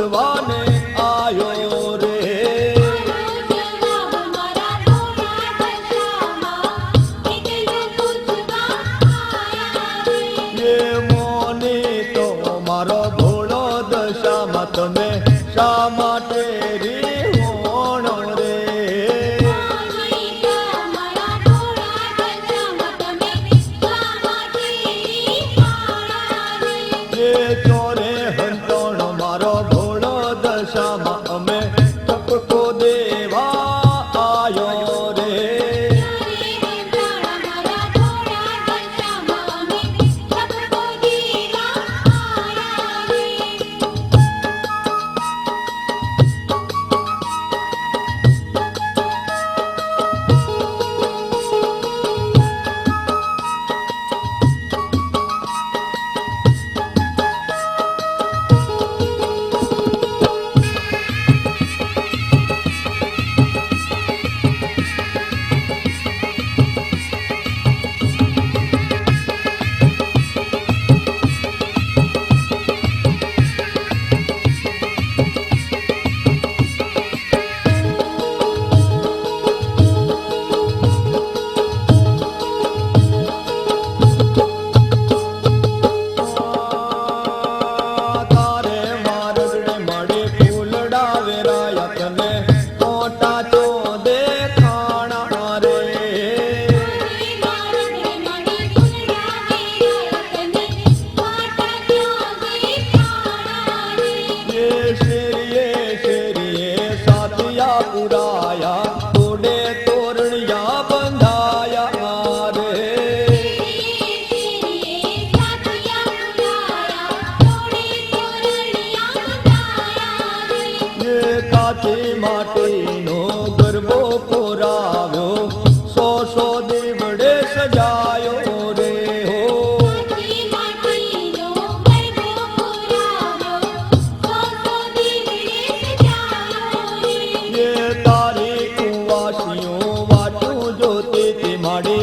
મળવાને આવ્યો રે. એ મોની તો મારો ભોળો દશામાં તમે શા માટે રી? અમે તપકો દે ಮಾಡಿ